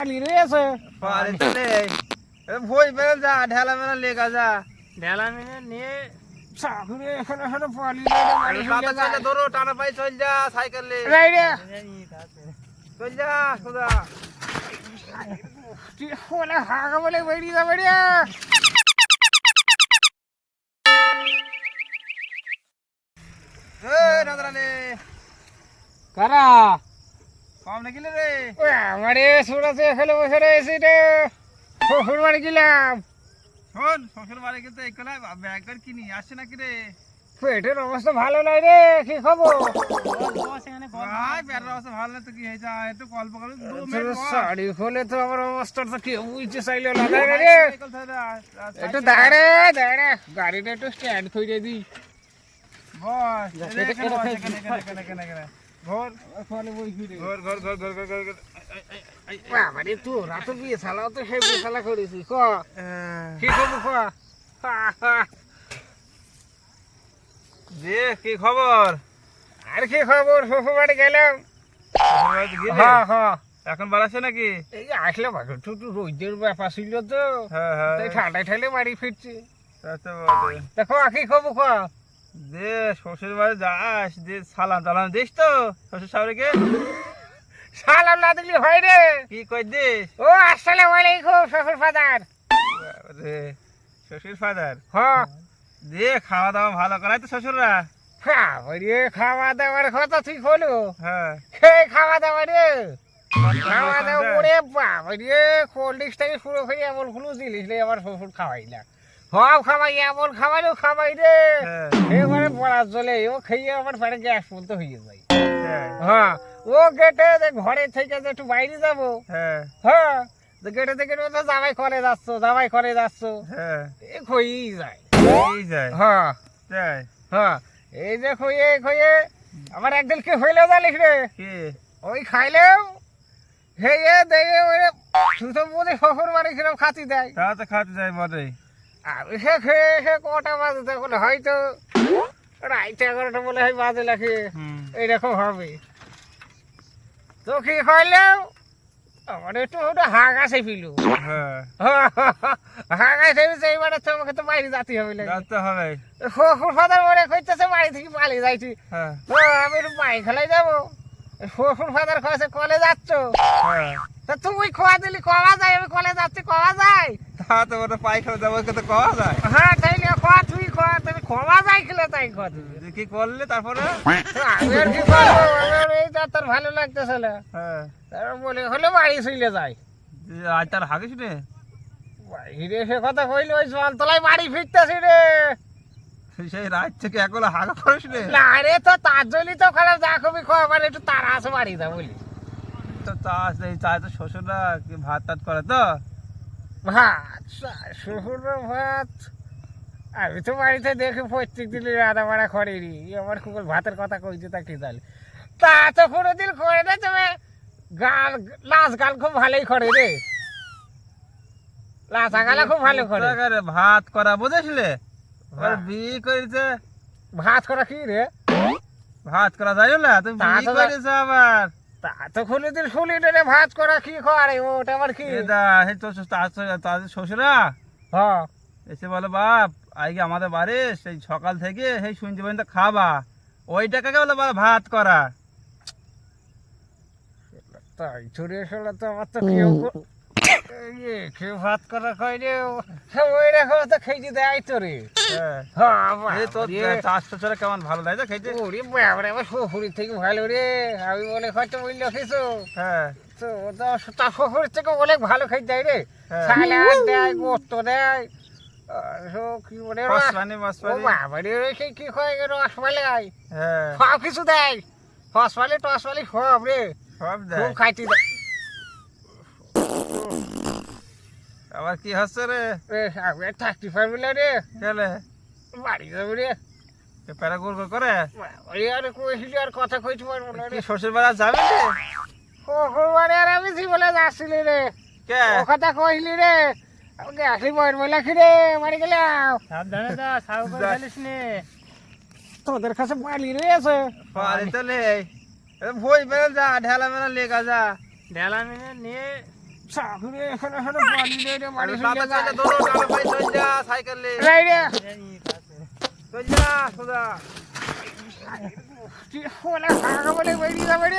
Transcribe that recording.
পালি রয়েছে পারে চলে ভই বেল যা ঢেলা মেলা লেগা যা ঢেলা মিনে নিয়ে চাকরি এখানে এখানে পালি কাটা চলে ধরো টানা পাই চল যা সাইকেলে রে চল যা সোজা তুই বলে হাগা বলে বেরিয়ে যাবে রে এ নদরালে কারা কম নাকি রে। আমারে সুরাতে এখানে বসে রয়েছে রে। শ্বশুর বাড়ি গেলাম। শোন শ্বশুর বাড়ি কিন্তু একলাই ব্যাগ গাড়ি কিনি আসছে নাকি রে? পেটের অবস্থা ভালো নয় রে কি খবর? পেটের অবস্থা ভালো না তো কি হয়েছে? আয় একটু গল্প করো দু মিনিট বস। শাড়ি খোলে তো আমার চাইলো রে। একটু দাঁড়ে দাঁড়ে গাড়িটা একটু স্ট্যান্ড করে দিই। বস ঘর। ঘর ঘর ঘর ঘর ঘর ঘর। বাবারে বিয়ে তো সেই বিয়ে শালা ক? কি খবর ক? হা, হা। যে কি খবর? আর কি খবর? শ্বশুর বাড়ি গেলাম? হ্যাঁ হ্যাঁ। এখন বাড়াচ্ছে নাকি? এই আসলে বাঘ তো তো রোদের ব্যাপার ছিল তো। হ্যাঁ হ্যাঁ। ঠান্ডায় ঠান্ডে বাড়ি ফিরছি। তা দেখো কি খবর ক? যে শ্বশুর বাড়ি যাস যে সালাম টালাম দিস তো শ্বশুর শাশুড়িকে সালাম না দিলি হয় রে। কি কই দিস? ও আসসালামু আলাইকুম শ্বশুর ফাদার রে শ্বশুর ফাদার হ্যাঁ দিয়ে খাওয়া দাওয়া ভালো করাই তো শ্বশুররা। হ্যাঁ ওরে খাওয়া দাওয়ার কথা ঠিক হলো হ্যাঁ। সেই খাওয়া দাওয়া রে খাওয়া দাওয়া করে বাবা রে কোল্ড ড্রিঙ্কস থেকে শুরু করে এমন কোনো জিনিস নেই আমার শ্বশুর খাওয়াইলা সব খাওয়াই এমন খাওয়াইলো খাওয়াই রে। হ্যাঁ। পড়ার চলে ও খেয়ে আমার পেটে গ্যাস বলতে হয়ে যায়। হ্যাঁ। হ্যাঁ ও গেটে ঘরে থেকে যে একটু বাইরে যাব হ্যাঁ। হ্যাঁ গেটে থেকে তো জামাই করে যাচ্ছ জামাই করে যাচ্ছ হ্যাঁ। এ খইই যায়। এই যায়। হ্যাঁ। হ্যাঁ এই যে খইয়ে খইয়ে আমার একদিন কি হইল জানিস রে? কি? ওই খাইলেও হেয়ে দেয়ে ওই সুতো বোধে শ্বশুর বাড়ি কিরম খাতি দেয়। তা তো খাতে যাই বটে আর সে খেয়ে সে কটা বাজে তখন হয়তো রাইতে এগারোটা বলে হয় বাজে লাগে। এইরকম হবে। তো কি আমার একটু ওটা আছে পিলু। হ্যাঁ। আছে এইবারে তো আমাকে তো বাইরে যেতে হবে যাতে হবে। ফাদার মনে করতেছে বাড়ি থেকে পালিয়ে যাইছি। হ্যাঁ। আমি একটু বাইক খেলাই যাব। শ্বশুর ফাদার কয়েছে কলে যাচ্ছ? হ্যাঁ। তা তুই খোয়া দিলি কওয়া যায়? আমি কলে যাচ্ছি কওয়া যায়? তা তো ওটা পাইখানা যাব তো কওয়া যায়। হ্যাঁ তুমি খোয়া তাই দিবি কি করলে তারপরে? তো আমি আর কি করব? আমি এই যা ভালো লাগতেছে না। হ্যাঁ। তারপর বলে হলে বাড়ি চলে যায় যে আজ তার হাগিস রে বাইরে সে কথা কইলে ওই জল তলায় বাড়ি ফিরতেছি রে। সেই রাত থেকে একলা হাগা করিস রে না রে তো তার জন্যই তো খারাপ যা কবি খোয়া মানে একটু তারা আছে বাড়ি যা বলি। তো তা এই চা তো শ্বশুররা কি ভাত টাত করে তো? ভাত শ্বশুর ভাত। আমি তো বাড়িতে দেখি প্রত্যেক দিন রাধা বাড়া করেনি আমার খুব ভাতের কথা কইতে থাকি তাহলে তা তো কোনোদিন করে না তবে গান নাচ গান খুব ভালোই করে রে। লাচা গালা খুব ভালো করে। ভাত করা বুঝেছিলে? হ্যাঁ। বিয়ে করেছে। ভাত করা কি রে? ভাত করা যায় না তুমি তা বিয়ে তো- আবার। তা তো কোনোদিন শুনি রে ভাত করা কি করে? ওটা আবার কি? সেই তো তার- তাদের শ্বশুরা? হ্যাঁ। এসে বলো বাপ আজকে আমাদের বাড়ি সেই সকাল থেকে সেই শুনতে পর্যন্ত খাবা। ওই টাকাকে বলে ভাত করা? তাই ছুরি এসে তো আমার তো কেউ ইয়ে, কেউ ভাত করা খাই রে? ওই রকম তো খেয়ে দেয় তো রে হ্যাঁ। হ্যাঁ এই তো বাবারে। চাষ শ্বশুরা কেমন ভালো লাগে খেতে? ওরে বাবারে আমার শ্বশুরের থেকে ভালো রে। আমি হয়তো বলল কিছু হ্যাঁ। তো ও তো থেকে অনেক ভালো খাই দেয় রে। হ্যাঁ। সালাদ দেয় গোস্ত দেয়। কি বলে রস- মশলানি ও মশলানি বাবারে সেই কি রসমালাই সব কিছু দেয় রসমালি টসমালি সব রে সব খুব খাইতে দেয় আবার কি হচ্ছে রে আমি থাকতে পারবি না রে গেলে বাড়ি যাবি রে প্যারা গুড় করে ওই আর কইছিলি আর কথা কইতে পারব না রে শ্বশুর বেলা যাবে রে শুক্রবারে আর আমি জীবনে যাচ্ছিলি রে কে? কথা কইলি রে আমাকে আসলি বইয়ের বইলা রে মারি গেলাম সাবধানে যা সাউ করে ফেলিস তোদের কাছে বালি রয়েছে পারি তো লে ভই বেল যা ঢেলা মেলা লেগা যা ঢেলা মিনে নিয়ে চাকরি এখানে এখানে বাড়ি নেই রে বাড়ি আরে বাবা চলে দৌড়ো ডালে ভাই চল যা সাইকেলে নাই রে চল যা সোজা কি হলে হাগা বলে বেরিয়ে যাবে রে